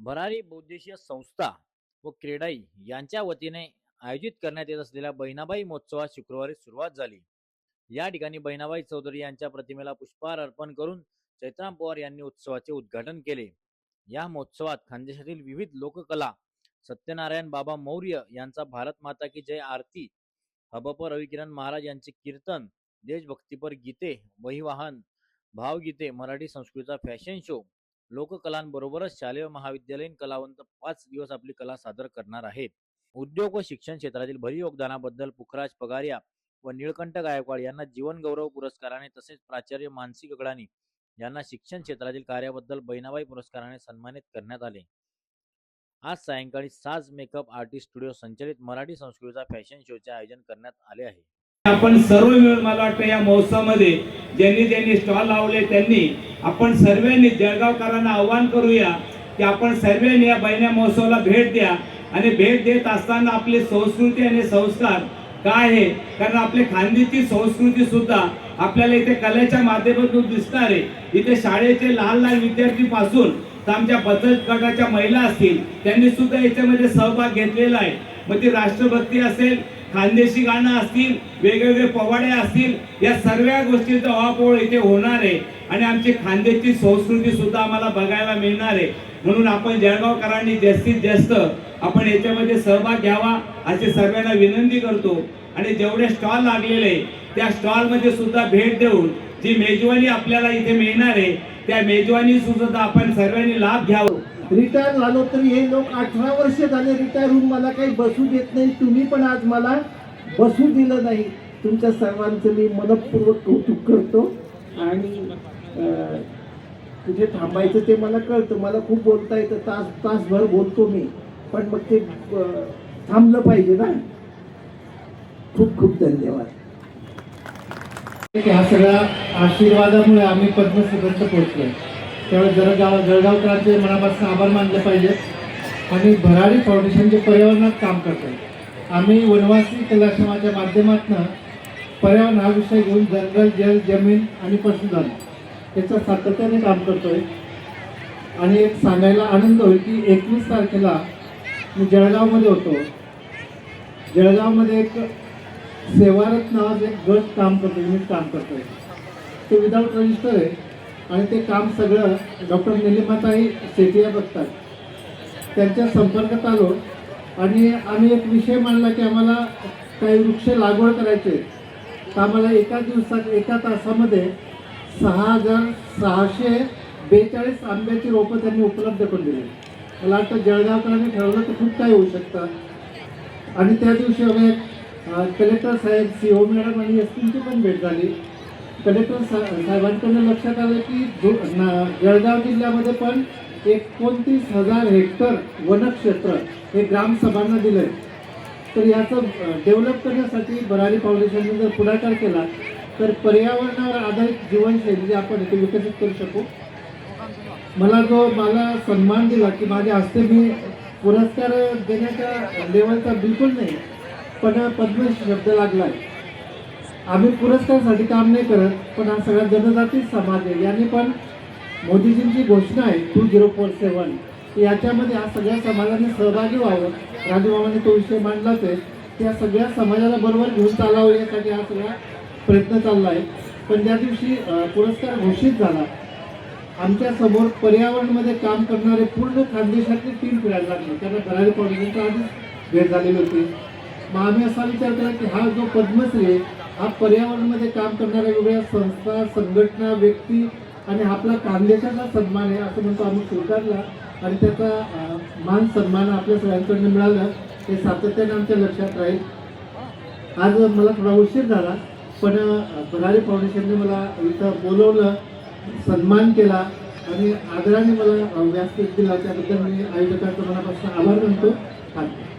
भरारी बौद्धिशीय संस्था व क्रेडाई यांच्या वतीने आयोजित करण्यात येत असलेल्या बहिणाबाई महोत्सवात शुक्रवारी सुरुवात झाली. या ठिकाणी बहिणाबाई चौधरी यांच्या प्रतिमेला पुष्पहार अर्पण करून चैत्राम पवार यांनी उत्सवाचे उद्घाटन केले. या महोत्सवात खानदेशातील विविध लोककला सत्यनारायण बाबा मौर्य यांचा भारत माता की जय आरती हबप रविकिरण महाराज यांचे कीर्तन देशभक्तीपर गीते वहिवाहन भावगीते मराठी संस्कृतीचा फॅशन शो लोककलांबरोबरच शालेय महाविद्यालयीन कलावंत पाच दिवस आपली कला सादर करणार आहेत. उद्योग व शिक्षण क्षेत्रातील भरीव योगदानाबद्दल पुखराज पगारिया व निळकंठ गायकवाड यांना जीवनगौरव पुरस्काराने तसेच प्राचार्य मानसी गगडानी यांना शिक्षण क्षेत्रातील कार्याबद्दल बहिणाबाई पुरस्काराने सन्मानित करण्यात आले. आज सायंकाळी साज मेकअप आर्टिस्ट स्टुडिओ संचलित मराठी संस्कृतीचा फॅशन शोचे आयोजन करण्यात आले आहे. आपण सर्व मिळून मला वाटतं या महोत्सवामध्ये ज्यांनी ज्यांनी स्टॉल लावले त्यांनी आपण सर्वांनी जळगावकरांना आव्हान करूया की आपण सर्वांनी या बहिण्या महोत्सवाला भेट द्या आणि भेट देत असताना आपली संस्कृती आणि संस्कार काय आहे? कारण आपली खांदीची संस्कृती सुद्धा आपल्याला इथे कलेच्या माध्यमातून दिसणार. आहे इथे शाळेचे लहान लहान विद्यार्थी पासून तर आमच्या बचत गटाच्या महिला असतील त्यांनी सुद्धा याच्यामध्ये सहभाग घेतलेला आहे. मग ती राष्ट्रभक्ती असेल खानदेशी गाणं असतील वेगवेगळे पवाडे असतील या सर्व गोष्टींचा अवापोळ इथे होणार आहे. आणि आमची खानदेशची संस्कृती सुद्धा आम्हाला बघायला मिळणार आहे. म्हणून आपण जळगावकरांनी जास्तीत जास्त आपण याच्यामध्ये सहभाग घ्यावा अशी सर्वांना विनंती करतो. आणि जेवढे स्टॉल लागलेले त्या स्टॉलमध्ये सुद्धा भेट देऊन जी मेजवानी आपल्याला इथे मिळणार आहे त्या मेजवानी सुद्धा आपण सर्वांनी लाभ घ्यावा. रिटायर झालो तरी हे लोक अठरा वर्ष झाले रिटायर होऊन मला काही बसू देत नाही. तुम्ही पण आज मला बसू दिलं नाही. तुमच्या सर्वांचं मी मनपूर्वक कौतुक करतो. आणि कुठे थांबायचं ते मला कळतं. मला खूप बोलता येतं. तास तासभर बोलतो मी. पण मग ते थांबलं पाहिजे ना. खूप खूप धन्यवाद. ह्या सगळ्या आशीर्वादामुळे आम्ही पद्मसुगंध पोहोचलो त्यावेळेस जळगाव जळगावकरांचे मनापासून आभार मानले पाहिजेत आणि भराडी फाउंडेशनचे पर्यावरणात काम करते. आम्ही वनवासी कलाश्रमाच्या माध्यमातून पर्यावरण हा विषय घेऊन जंगल जल जमीन आणि पशुधन याचं सातत्याने काम करतोय. आणि एक सांगायला आनंद होईल की एकवीस तारखेला मी जळगावमध्ये होतो. जळगावमध्ये एक सेवारत नावाचं एक गट काम करतो युनिट काम करतोय. ते विदाऊट रजिस्टर आहे. आणि ते काम सगळं डॉक्टर निलिमाताई सेटिया बघतात. त्यांच्या संपर्कात आलो आणि आम्ही एक विषय मांडला की आम्हाला काही वृक्ष लागवड करायचे तर आम्हाला एका दिवसात एका तासामध्ये सहा हजार सहाशे बेचाळीस आंब्याची रोपं त्यांनी उपलब्ध करून दिली. मला वाटतं जळगावकरांनी ठरवलं तर खूप काही होऊ शकतं. आणि त्या दिवशी आम्ही कलेक्टर साहेब सी ओ मॅडम आणि एस पीची पण भेट झाली. कलेक्टर सा साहेबांकडनं लक्षात आलं की जो जळगाव जिल्ह्यामध्ये पण एकोणतीस हजार हेक्टर वनक्षेत्र हे ग्रामसभांना दिलं आहे तर याचं डेव्हलप करण्यासाठी भरारी फाउंडेशनने जर पुढाकार केला तर पर्यावरणावर आधारित जीवनशैली जी आपण इथे विकसित करू शकू. मला जो मला सन्मान दिला की माझ्या हस्ते मी पुरस्कार देण्याच्या लेवलचा बिलकुल नाही पण पद्मश शब्द लागला आहे आम्ही पुरस्कारासाठी काम नाही करत पण हा सगळा जनजाती समाज आहे. यांनी पण मोदीजींची घोषणा आहे टू झिरो फोर सेवन याच्यामध्ये हा सगळ्या समाजाने सहभागी व्हावं. राजूबाबांनी तो विषय मांडलाच आहे. त्या सगळ्या समाजाला बरोबर घेऊन चालावं यासाठी हा सगळा प्रयत्न चालला आहे. पण ज्या दिवशी पुरस्कार घोषित झाला. आमच्यासमोर पर्यावरणमध्ये काम करणारे पूर्ण खानदेशातले टीम फिरायला लागले. त्यांना भरारी फाउंडेशनच्या आधीच भेट झालेली होती. मग आम्ही असा विचार केला की हा जो पद्मश्री आहे हा पर्यावरणमध्ये काम करणाऱ्या वेगवेगळ्या संस्था संघटना व्यक्ती आणि आपला कांद्याचा सन्मान आहे असं म्हणतो आम्ही स्वीकारला. आणि त्याचा मान सन्मान आपल्या सगळ्यांकडनं मिळालं. हे सातत्याने आमच्या लक्षात राहील आज मला थोडा उशीर झाला पण अं, भरारी फाउंडेशनने मला इथं बोलवलं सन्मान केला आणि आदराने मला व्यासपीठ दिला. त्याबद्दल मी आयोजकांचा मनापासून आभार मानतो. धन्यवाद.